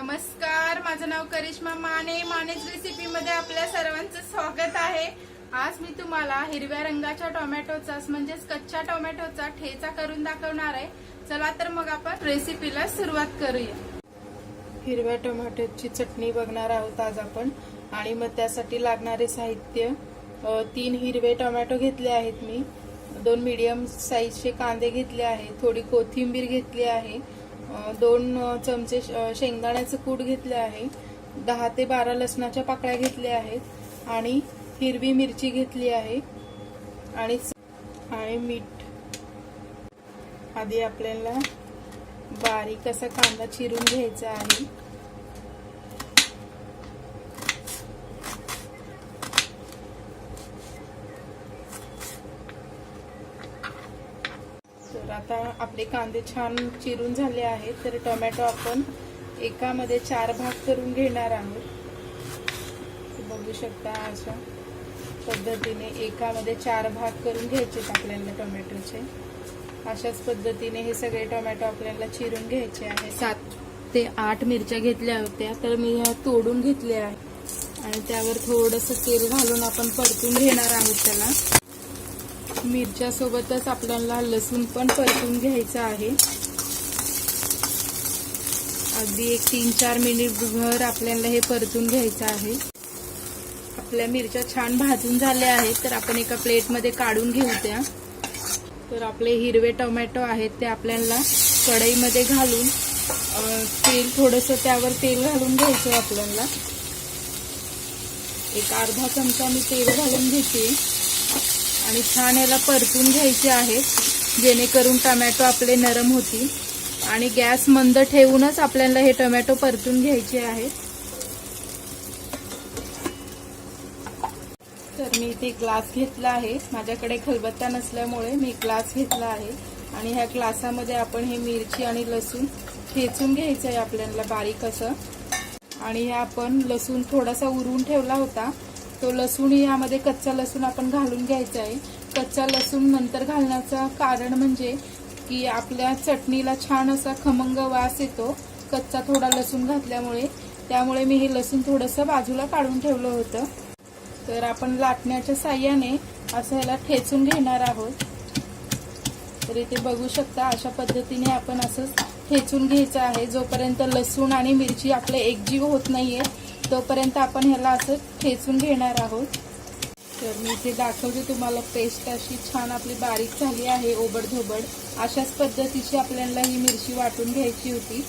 नमस्कार माझं नाव करिश्मा माने. मानेच रेसिपी मध्ये आपल्या सर्वांचं स्वागत आहे. आज मी तुम्हाला हिरव्या रंगाच्या टोमॅटोचा म्हणजेच कच्च्या टोमॅटोचा ठेचा करून दाखवणार आहे. चला तर मग आपण रेसिपीला सुरुवात करूया. हिरव्या टोमॅटोची चटणी बघणार आहोत आज आपण. आणि मग त्यासाठी लागणारे साहित्य तीन हिरवे टोमॅटो घेतले आहेत मी. दोन मीडियम साईजचे कांदे घेतले आहेत. थोडी कोथिंबीर घेतली आहे. दोन चमचे शेंगदाण्याचं कूट घेतले आहे. दहा ते बारा लसणाच्या पाकळ्या घेतल्या आहेत आणि हिरवी मिरची घेतली आहे. आणि आणि मीठ. आधी आपल्याला बारीक असा कांदा चिरून घ्यायचा आहे तर आता आपले कांदे छान चिरून झाले आहेत तर टोमॅटो आपण एकामध्ये चार भाग करून घेणार आहोत. बघू शकता अशा पद्धतीने एकामध्ये चार भाग करून घ्यायचे आपल्याला टोमॅटोचे. अशाच पद्धतीने हे सगळे टोमॅटो आपल्याला चिरून घ्यायचे आहे सात ते आठ मिरच्या घेतल्या होत्या तर मी ह्या तोडून घेतल्या आहे आणि त्यावर थोडंसं तेल घालून आपण परतून घेणार आहोत त्याला. मिरच्या सोबतच आपल्याला लसूण पण परतून घ्यायचं आहे. अगदी एक तीन चार मिनिट भर आपल्याला हे परतून घ्यायचं आहे. आपल्या मिरच्या छान भाजून झाल्या आहेत तर आपण एका प्लेटमध्ये काढून घेऊ त्या. तर आपले हिरवे टोमॅटो आहेत ते आपल्याला कढईमध्ये घालून तेल थोडंसं त्यावर तेल घालून घ्यायचं आपल्याला. एक अर्धा चमचा मी तेल घालून घेते. आणि छान याला परतून घ्यायचे आहेत जेणेकरून टमॅटो आपले नरम होतील. आणि गॅस मंद ठेवूनच आपल्याला हे टोमॅटो परतून घ्यायचे आहेत तर मी इथे ग्लास घेतला आहे. माझ्याकडे खलबत्ता नसल्यामुळे मी ग्लास घेतला आहे. आणि ह्या ग्लासामध्ये आपण हे मिरची आणि लसूण ठेचून घ्यायचं आहे आपल्याला बारीक असं. आणि हे आपण लसूण थोडासा उरून ठेवला होता. तो लसूण यामध्ये कच्चा लसूण आपण घालून घ्यायचा आहे. कच्चा लसूण नंतर घालण्याचं कारण म्हणजे की आपल्या चटणीला छान असा खमंग वास येतो. कच्चा थोडा लसूण घातल्यामुळे. त्यामुळे मी हे लसूण थोडंसं बाजूला काढून ठेवलं होतं. तर आपण लाटण्याच्या साह्याने असं ह्याला ठेचून घेणार आहोत. तर इथे बघू शकता अशा पद्धतीने आपण असं ठेचून घ्यायचं आहे. जोपर्यंत लसूण आणि मिरची आपले एकजीव होत नाहीये तोपर्यंत आपण ह्याला असं ठेचून घेणार आहोत तर मी इथे दाखवते तुम्हाला पेस्ट अशी छान आपली बारीक झाली आहे ओबड धोबड अशाच पद्धतीची आपल्याला ही मिरची वाटून घ्यायची होती.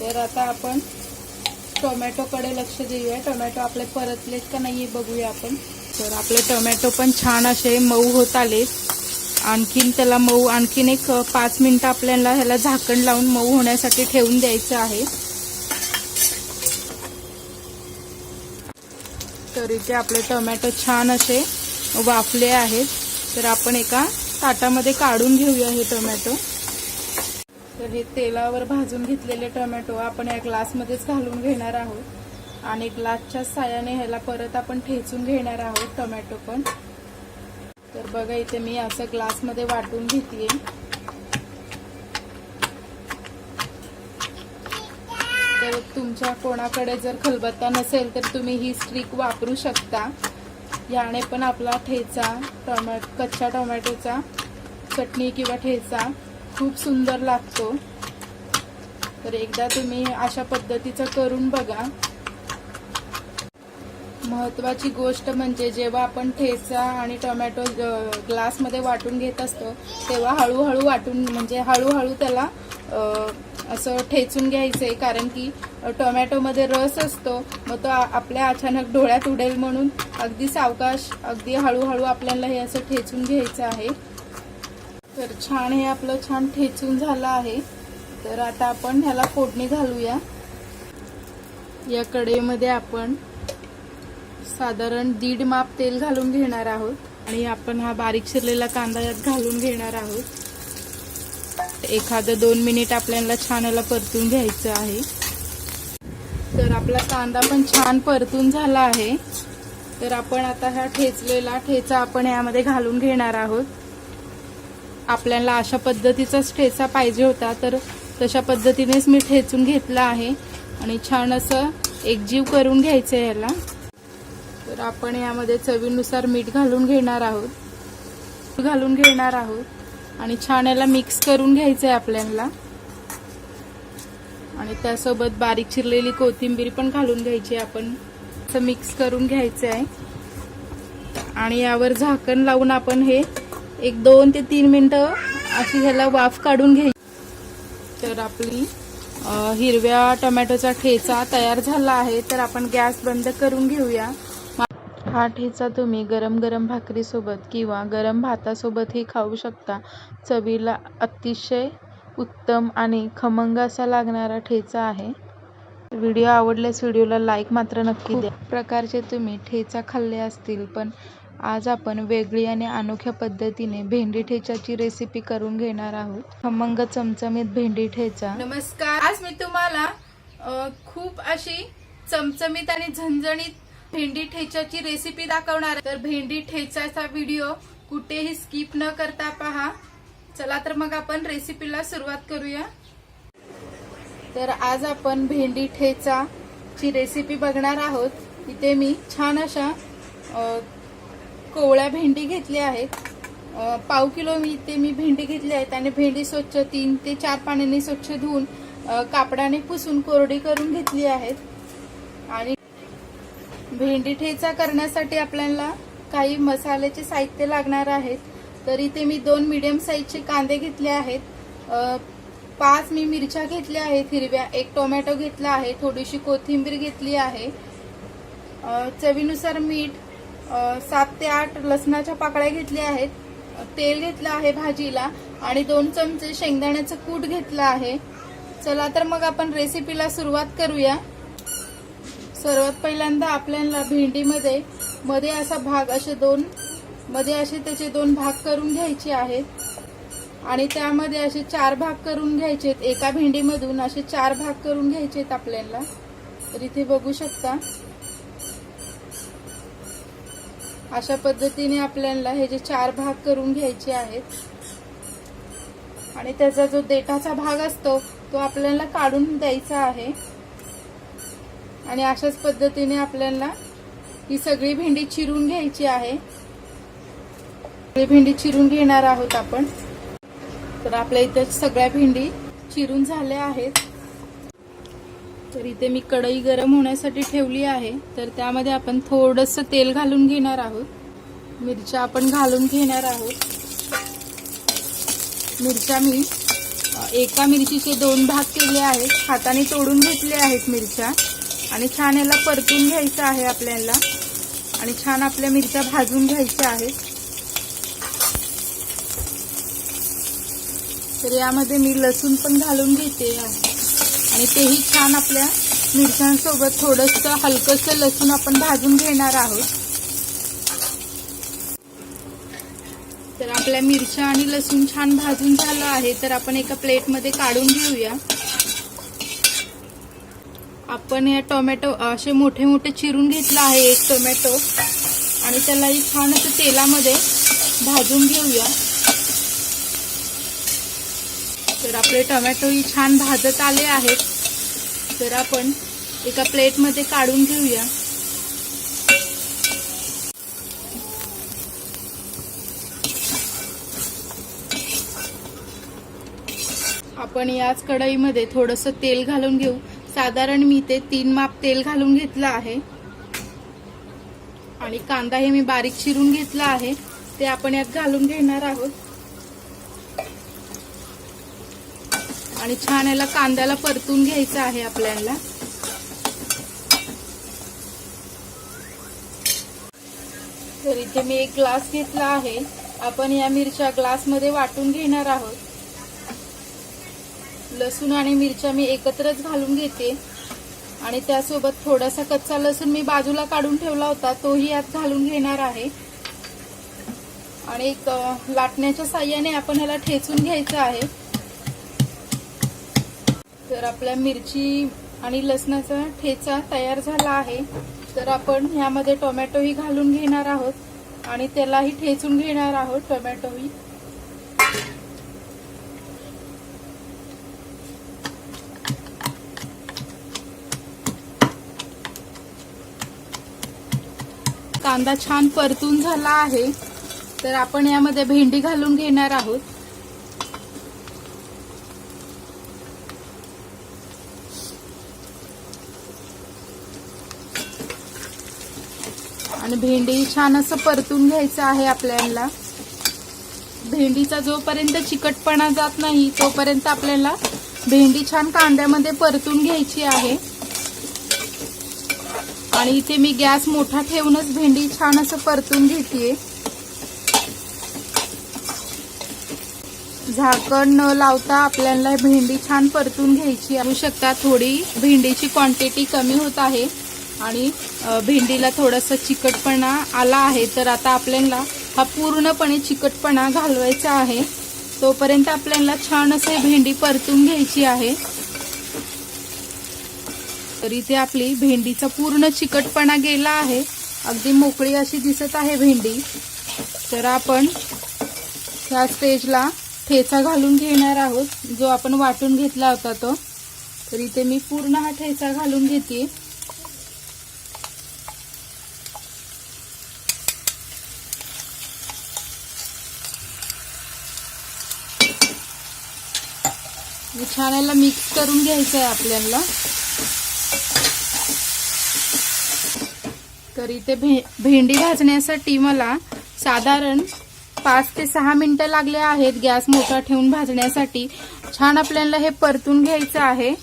तर आता आपण टोमॅटोकडे लक्ष देऊया. टोमॅटो आपले परतलेत का नाही बघूया आपण. तर आपले टोमॅटो पण छान असे मऊ होत आलेत. आणखीन त्याला मऊ आणखीन एक पाच मिनटं आपल्याला ह्याला झाकण लावून मऊ होण्यासाठी ठेवून द्यायचं आहे. इथे आपले टोमॅटो छान असे वाफले आहेत. तर आपण एका ताटामध्ये काढून घेऊया हे टोमॅटो. तर हे तेलावर भाजून घेतलेले टोमॅटो आपण या ग्लासमध्येच घालून घेणार आहोत. आणि ग्लासच्या साह्याने ह्याला परत आपण ठेचून घेणार आहोत टोमॅटो पण. तर बघा इथे मी असं ग्लासमध्ये वाटून घेतली तर तुमच्या कोणाकडे जर खलबत्ता नसेल तर तुम्ही ही स्ट्रीक वापरू शकता. याने पण आपला ठेचा टोमॅट कच्च्या टोमॅटोचा चटणी किंवा ठेचा खूप सुंदर लागतो. तर एकदा तुम्ही अशा पद्धतीचं करून बघा. महत्वाची गोष्ट म्हणजे जेव्हा आपण ठेचा आणि टोमॅटो ग्लासमध्ये वाटून घेत असतो तेव्हा हळूहळू वाटून म्हणजे हळूहळू त्याला असं ठेचून घ्यायचं. आहे कारण की टोमॅटोमध्ये रस असतो मग तो आपल्या अचानक डोळ्यात उडेल म्हणून अगदी सावकाश अगदी हळूहळू आपल्याला हे असं ठेचून घ्यायचं आहे. तर छान हे आपलं छान ठेचून झालं आहे. तर आता आपण ह्याला फोडणी घालूया. या कडेमध्ये आपण साधारण दीड माप तेल घालून घेणार आहोत आणि आपण हा बारीक शिरलेला कांदा यात घालून घेणार आहोत. एखादं दोन मिनिट आपल्याला छान याला परतून घ्यायचं आहे. तर आपला कांदा पण छान परतून झाला आहे. तर आपण आता हा ठेचलेला ठेचा आपण यामध्ये घालून घेणार आहोत. आपल्याला अशा पद्धतीचाच ठेचा पाहिजे होता तर तशा पद्धतीनेच मी ठेचून घेतलं आहे. आणि छान असं एकजीव करून घ्यायचं आहे याला. तर आपण यामध्ये चवीनुसार मीठ घालून घेणार आहोत. घालून घेणार आहोत. आणि छान याला मिक्स करून घ्यायचं आहे आपल्याला. आणि त्यासोबत बारीक चिरलेली कोथिंबीर पण घालून घ्यायची आहे आपण. असं मिक्स करून घ्यायचं आहे आणि यावर झाकण लावून आपण हे एक दोन ते तीन मिनटं अशी ह्याला वाफ काढून घ्यायची तर आपली हिरव्या टोमॅटोचा ठेचा तयार झाला आहे. तर आपण गॅस बंद करून घेऊया. हा ठेचा तुम्ही गरम गरम भाकरीसोबत किंवा गरम भातासोबतही खाऊ शकता. चवीला अतिशय उत्तम आणि खमंग असा लागणारा ठेचा आहे. व्हिडिओ आवडल्यास व्हिडिओला लाईक मात्र नक्की द्या. प्रकारचे तुम्ही ठेचा खाल्ले असतील पण आज आपण वेगळी आणि अनोख्या पद्धतीने भेंडी ठेचाची रेसिपी करून घेणार आहोत. खमंग चमचमीत भेंडी ठेचा. नमस्कार. आज मी तुम्हाला खूप अशी चमचमीत आणि झणझणीत भेंडी ठेचाची रेसिपी दाखवणार तर भेंडी ठेचाचा व्हिडिओ कुठेही स्किप न करता पहा. चला तर मग आपण रेसिपीला सुरुवात करूया. तर आज आपण भेंडी ठेचा ची रेसिपी बघणार आहोत. इथे मी छान अशा कोवळ्या भेंडी घेतल्या आहेत. पाव किलो मी इथे मी भेंडी घेतली आहेत आणि भेंडी स्वच्छ तीन ते चार पाण्याने स्वच्छ धुवून कापडाने पुसून कोरडी करून घेतली आहेत. आणि भेंडी ठेचा करण्यासाठी आपल्याला काही मसाल्याचे साहित्य लागणार आहेत. तर इथे मी दोन मीडियम साईजचे कांदे घेतले आहेत. पाच मी मिरच्या घेतल्या आहेत हिरव्या एक टोमॅटो घेतला आहे थोडीशी कोथिंबीर घेतली आहे. चवीनुसार मीठ सात ते आठ लसणाच्या पाकळ्या घेतल्या आहेत. तेल घेतलं आहे भाजीला आणि दोन चमचे शेंगदाण्याचं कूट घेतलं आहे. चला तर मग आपण रेसिपीला सुरुवात करूया. सर्वात पहिल्यांदा आपल्याला भेंडीमध्ये मध्ये असा भाग असे दोन मध्ये असे त्याचे दोन भाग करून घ्यायचे आहेत. आणि त्यामध्ये असे चार भाग करून घ्यायचे आहेत. एका भेंडीमधून असे चार भाग करून घ्यायचे आहेत आपल्याला. तर इथे बघू शकता. अशा पद्धतीने आपल्याला हे जे चार भाग करून घ्यायचे आहेत. आणि त्याचा जो देठाचा भाग असतो तो आपल्याला काढून द्यायचा आहे. आणि अशाच पद्धतीने आपल्याला ही सगळी भेंडी चिरून घ्यायची आहे. सगळी भेंडी चिरून घेणार आहोत आपण. तर आपल्या इथं सगळ्या भेंडी चिरून झाल्या आहेत. तर इथे मी कढई गरम होण्यासाठी ठेवली आहे. तर त्यामध्ये आपण थोडस तेल घालून घेणार आहोत. मिरच्या आपण घालून घेणार आहोत. मिरच्या मी एका मिरचीचे दोन भाग केले आहेत. हाताने तोडून घेतले आहेत मिरच्या. आणि छान याला परतून घ्यायचं आहे आपल्याला. आणि छान आपल्या मिरच्या भाजून घ्यायच्या आहेत. तर यामध्ये मी लसूण पण घालून घेते. आणि तेही छान आपल्या मिरच्यांसोबत थोडस हलकस लसूण आपण भाजून घेणार आहोत. तर आपल्या मिरच्या आणि लसूण छान भाजून झालं आहे. तर आपण एका प्लेटमध्ये काढून घेऊया. आपण या टोमॅटो असे मोठे मोठे चिरून घेतला आहे एक टोमॅटो. आणि त्यालाही छान असं तेलामध्ये भाजून घेऊया. तर आपले टोमॅटोही छान भाजत आले आहेत. तर आपण एका प्लेटमध्ये काढून घेऊया. आपण याच कढईमध्ये थोडंसं तेल घालून घेऊ. साधारण मी ते तीन माप तेल घालून घेतलं आहे. आणि कांदा हे मी बारीक चिरून घेतला आहे. ते आपण यात घालून घेणार आहोत. आणि छान याला कांद्याला परतून घ्यायचं आहे आपल्याला. तर इथे मी एक ग्लास घेतला आहे. आपण या मिरच्या ग्लासमध्ये वाटून घेणार आहोत. लसूण आणि मिरच्या मी एकत्रच घालून घेते. आणि त्यासोबत थोडासा कच्चा लसूण मी बाजूला काढून ठेवला होता तोही यात घालून घेणार आहे. आणि एक लाटण्याच्या साह्याने आपण ह्याला ठेचून घ्यायचं आहे. तर आपल्या मिरची आणि लसणाचा ठेचा तयार झाला आहे. तर आपण ह्यामध्ये टोमॅटोही घालून घेणार आहोत आणि त्यालाही ठेचून घेणार आहोत टोमॅटोही. कांदा छान परतून झाला आहे. तर आपण यामध्ये भेंडी घालून घेणार आहोत. आणि भेंडी छान असं परतून घ्यायचं आहे आपल्याला. भेंडीचा जोपर्यंत चिकटपणा जात नाही तोपर्यंत आपल्याला भेंडी छान कांद्यामध्ये परतून घ्यायची आहे. आणि इथे मी गॅस मोठा ठेवूनच भेंडी छान असं परतून घेते झाकण न लावता आपल्याला भेंडी छान परतून घ्यायची होऊ शकता थोडी भेंडीची क्वांटिटी कमी होत आहे आणि भेंडीला थोडासा चिकटपणा आला आहे. तर आता आपल्याला हा पूर्णपणे चिकटपणा घालवायचा आहे. तोपर्यंत आपल्याला छान असे भेंडी परतून घ्यायची आहे. तर इथे आपली भेंडीचा पूर्ण चिकटपणा गेला आहे. अगदी मोकळी अशी दिसत आहे भेंडी. तर आपण ह्या स्टेजला ठेचा घालून घेणार आहोत. जो आपण वाटून घेतला होता तो. तर इथे मी पूर्ण हा ठेचा घालून घेते छान याला मिक्स करून घ्यायचं आहे आपल्याला. तर इथे भे भेंडी भाजण्यासाठी मला साधारण पाच ते सहा मिनिटं लागले आहेत गॅस मोठा ठेवून भाजण्यासाठी. छान आपल्याला हे परतून घ्यायचं आहे.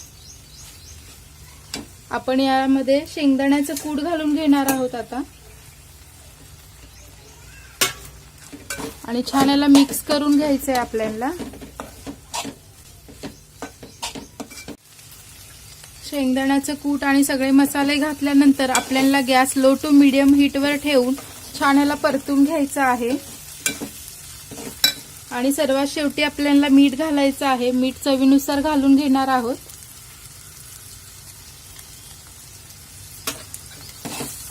आपण यामध्ये शेंगदाण्याचं कूड घालून घेणार आहोत आता. आणि छान याला मिक्स करून घ्यायचं आहे आपल्याला. शेंगदाण्याचं कूट आणि सगळे मसाले घातल्यानंतर आपल्याला गॅस लो टू मिडियम हीटवर ठेवून छान ह्याला परतून घ्यायचं आहे. आणि सर्वात शेवटी आपल्याला मीठ घालायचं आहे. मीठ चवीनुसार घालून घेणार आहोत.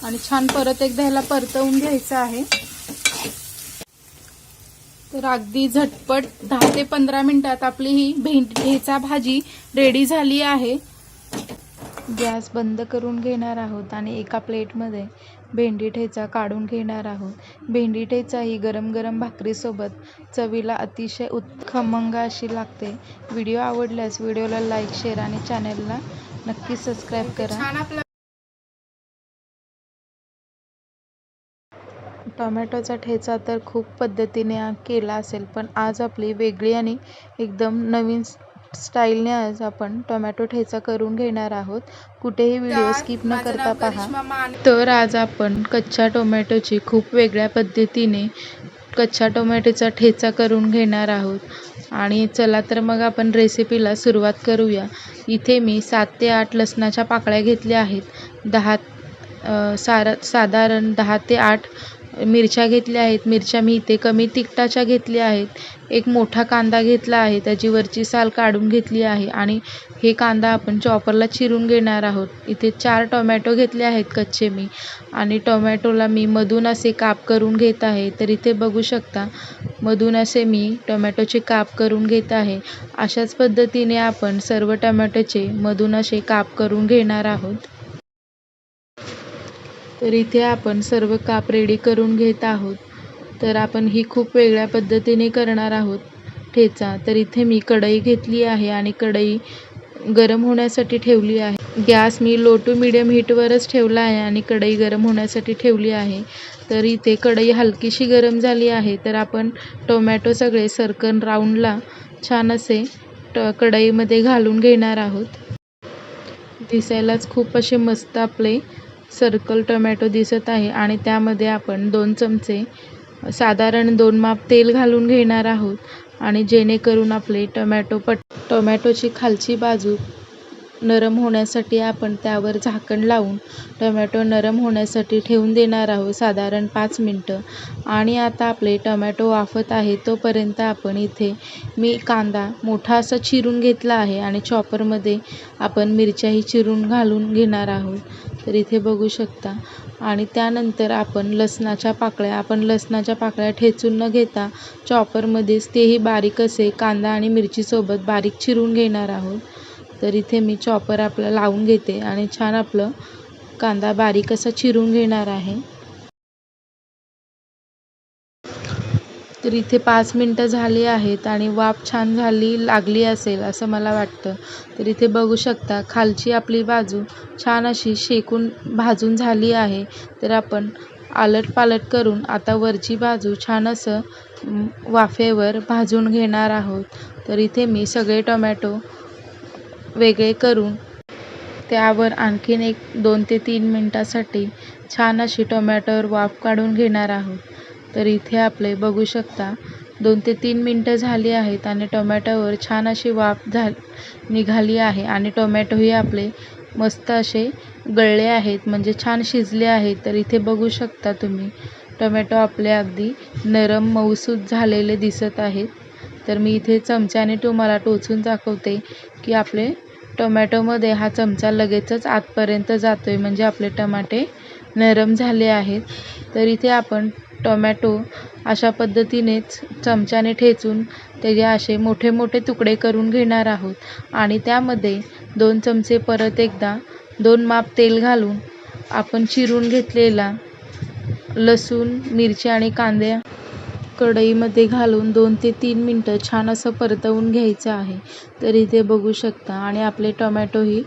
आणि छान परत एकदा ह्याला परतवून घ्यायचं आहे. तर अगदी झटपट दहा ते पंधरा मिनिटात आपली ही भेंडी भाजी रेडी झाली आहे. गॅस बंद करून घेणार आहोत आणि एका प्लेटमध्ये भेंडी ठेचा काढून घेणार आहोत. भेंडी ठेचा ही गरम गरम भाकरीसोबत चवीला अतिशय उत् खमंग अशी लागते. व्हिडिओ आवडल्यास व्हिडिओला लाईक शेअर आणि चॅनलला नक्की सबस्क्राईब करा. टोमॅटोचा ठेचा तर खूप पद्धतीने केला असेल पण आज आपली वेगळी आणि एकदम नवीन स्टाईलने आज आपण टोमॅटो ठेचा करून घेणार आहोत. कुठेही व्हिडिओ स्किप न करता पहा. तर आज आपण कच्च्या टोमॅटोची खूप वेगळ्या पद्धतीने कच्च्या टोमॅटोचा ठेचा करून घेणार आहोत. आणि चला तर मग आपण रेसिपीला सुरुवात करूया. इथे मी सात ते आठ लसणाच्या पाकळ्या घेतल्या आहेत. दहा सारा साधारण दहा ते आठ मिरच्या घेतल्या आहेत. मिरच्या मी इथे कमी तिखटाच्या घेतल्या आहेत. एक मोठा कांदा घेतला आहे. त्याची वरची साल काढून घेतली आहे आणि हे कांदा आपण चॉपरला चिरून घेणार आहोत. इथे चार टोमॅटो घेतले आहेत कच्चे मी आणि टोमॅटोला मी मधून असे काप करून घेत आहे. तर इथे बघू शकता मधून असे मी टोमॅटोचे काप करून घेत आहे. अशाच पद्धतीने आपण सर्व टोमॅटोचे मधून असे काप करून घेणार आहोत. तर इथे आपण सर्व काप रेडी करून घेत आहोत. तर आपण ही खूप वेगळ्या पद्धतीने करणार आहोत. ठेचा. तर इथे मी कढई घेतली आहे आणि कढई गरम होण्यासाठी ठेवली आहे. गॅस मी लो टू मिडियम हीटवरच ठेवला आहे आणि कढई गरम होण्यासाठी ठेवली आहे. तर इथे कढई हलकीशी गरम झाली आहे. तर आपण टोमॅटो सगळे सर्कन राऊंडला छान असे ट कढईमध्ये घालून घेणार आहोत. दिसायलाच खूप असे मस्त आपले सर्कल टोमॅटो दिसत आहे आणि त्यामध्ये आपण दोन चमचे साधारण दोन माप तेल घालून घेणार आहोत. आणि जेणेकरून आपले टोमॅटो पट टोमॅटोची खालची बाजू नरम होण्यासाठी आपण त्यावर झाकण लावून टोमॅटो नरम होण्यासाठी ठेवून देणार आहोत साधारण पाच मिनटं. आणि आता आपले टोमॅटो वाफत आहे तोपर्यंत आपण इथे मी कांदा मोठा असा चिरून घेतला आहे आणि चॉपरमध्ये आपण मिरच्याही चिरून घालून घेणार आहोत. तर इथे बघू शकता. आणि त्यानंतर आपण लसणाच्या पाकळ्या आपण लसणाच्या पाकळ्या ठेचून न घेता चॉपरमध्येच तेही बारीक असे कांदा आणि मिरचीसोबत बारीक चिरून घेणार आहोत. तर इथे मी चॉपर आपलं लावून घेते आणि छान आपलं कांदा बारीक असा चिरून घेणार आहे. तर इथे पाच मिनटं झाली आहेत आणि वाफ छान झाली लागली असेल असं मला वाटतं. तर इथे बघू शकता खालची आपली बाजू छान अशी शेकून भाजून झाली आहे. तर आपण आलट पालट करून आता वरची बाजू छान असं वाफेवर भाजून घेणार आहोत. तर इथे मी सगळे टोमॅटो वेगळे करून. त्यावर आणखीन एक दोन ते तीन मिनटासाठी छान अशी टोमॅटोवर वाफ काढून घेणार आहोत. तर इथे आपले बघू शकता दोन ते तीन मिनटं झाली आहेत आणि टोमॅटोवर छान अशी वाफ झा निघाली आहे आणि टोमॅटोही आपले मस्त असे गळले आहेत म्हणजे छान शिजले आहेत. तर इथे बघू शकता तुम्ही टोमॅटो आपले अगदी नरम मऊसूत झालेले दिसत आहेत. तर मी इथे चमच्याने तुम्हाला टोचून दाखवते की आपले टोमॅटोमध्ये हा चमचा लगेचच आतपर्यंत जातो आहे म्हणजे आपले टमाटे नरम झाले आहेत. तर इथे आपण टोमॅटो अशा पद्धतीनेच चमच्याने ठेचून त्याचे असे मोठे मोठे तुकडे करून घेणार आहोत. आणि त्यामध्ये दोन चमचे परत एकदा दोन माप तेल घालून आपण चिरून घेतलेला लसूण मिरची आणि कांद्या कढईमध्ये घालून दोन ते तीन मिनटं छान असं परतवून घ्यायचं आहे. तर इथे बघू शकता. आणि आपले टोमॅटोही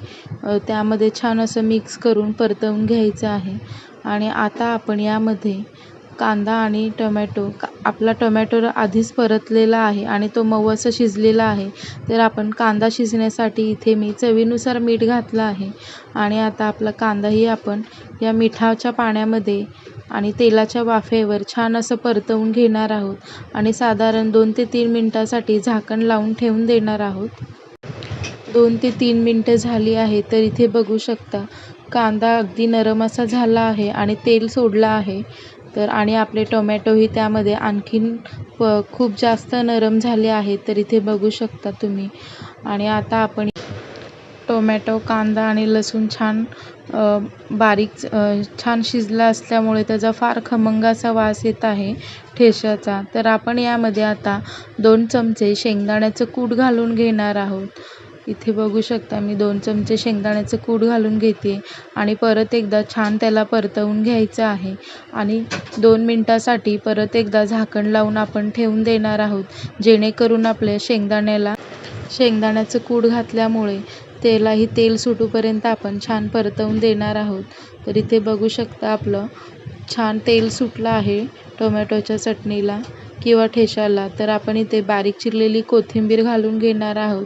त्यामध्ये छान असं मिक्स करून परतवून घ्यायचं आहे. आणि आता आपण यामध्ये कांदा आणि टोमॅटो का आपला टोमॅटो आधीच परतलेला आहे आणि तो मऊ असं शिजलेला आहे. तर आपण कांदा शिजण्यासाठी इथे मी चवीनुसार मीठ घातलं आहे. आणि आता आपला कांदाही आपण या मिठाच्या पाण्यामध्ये आणि तेलाच्या वाफेवर छान असं परतवून घेणार आहोत. आणि साधारण दोन ते तीन मिनटासाठी झाकण लावून ठेवून देणार आहोत. दोन ते तीन मिनटं झाली आहे तर इथे बघू शकता कांदा अगदी नरम असा झाला आहे आणि तेल सोडलं आहे. तर आणि आपले टोमॅटोही त्यामध्ये आणखीन प खूप जास्त नरम झाले आहेत तर इथे बघू शकता तुम्ही. आणि आता आपण टोमॅटो कांदा आणि लसूण छान बारीक छान शिजला असल्यामुळे त्याचा फार खमंग असा वास येत आहे ठेच्याचा तर आपण यामध्ये आता दोन चमचे शेंगदाण्याचं कूट घालून घेणार आहोत. इथे बघू शकता मी दोन चमचे शेंगदाण्याचं कूट घालून घेते आणि परत एकदा छान त्याला परतवून घ्यायचं आहे आणि दोन मिनटासाठी परत एकदा झाकण लावून आपण ठेवून देणार आहोत जेणेकरून आपल्या शेंगदाण्याला शेंगदाण्याचं कूट घातल्यामुळे तेलाही तेल सुटूपर्यंत आपण छान परतवून देणार आहोत. तर इथे बघू शकता आपलं छान तेल सुटलं आहे टोमॅटोच्या चटणीला किंवा ठेच्याला. तर आपण इथे बारीक चिरलेली कोथिंबीर घालून घेणार आहोत.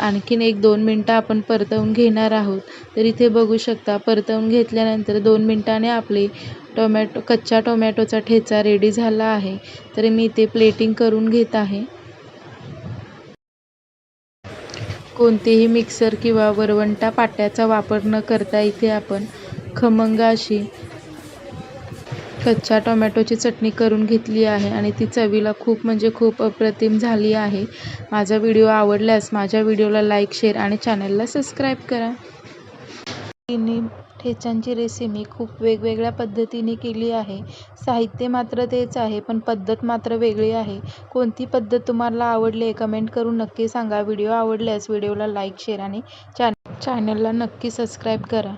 आणखीन एक दोन मिनटं आपण परतवून घेणार आहोत. तर इथे बघू शकता परतवून घेतल्यानंतर दोन मिनटाने आपले टोमॅटो कच्च्या टोमॅटोचा ठेचा रेडी झाला आहे. तर मी इथे प्लेटिंग करून घेत आहे. कोणतेही मिक्सर किंवा वरवंटा पाट्याचा वापर न करता इथे आपण खमंग अशी कच्च्या टोमॅटोची चटणी करून घेतली आहे आणि ती चवीला खूप म्हणजे खूप अप्रतिम झाली आहे. माझा व्हिडिओ आवडल्यास माझ्या व्हिडिओला लाईक शेअर आणि चॅनलला सबस्क्राईब करा. तिन्ही ठेच्यांची रेसिपी खूप वेगवेगळ्या पद्धतीने केली आहे. साहित्य मात्र तेच आहे पण पद्धत मात्र वेगळी आहे. कोणती पद्धत तुम्हाला आवडली आहे कमेंट करून नक्की सांगा. व्हिडिओ आवडल्यास व्हिडिओला लाईक शेअर आणि चॅन चॅनलला नक्की सबस्क्राईब करा.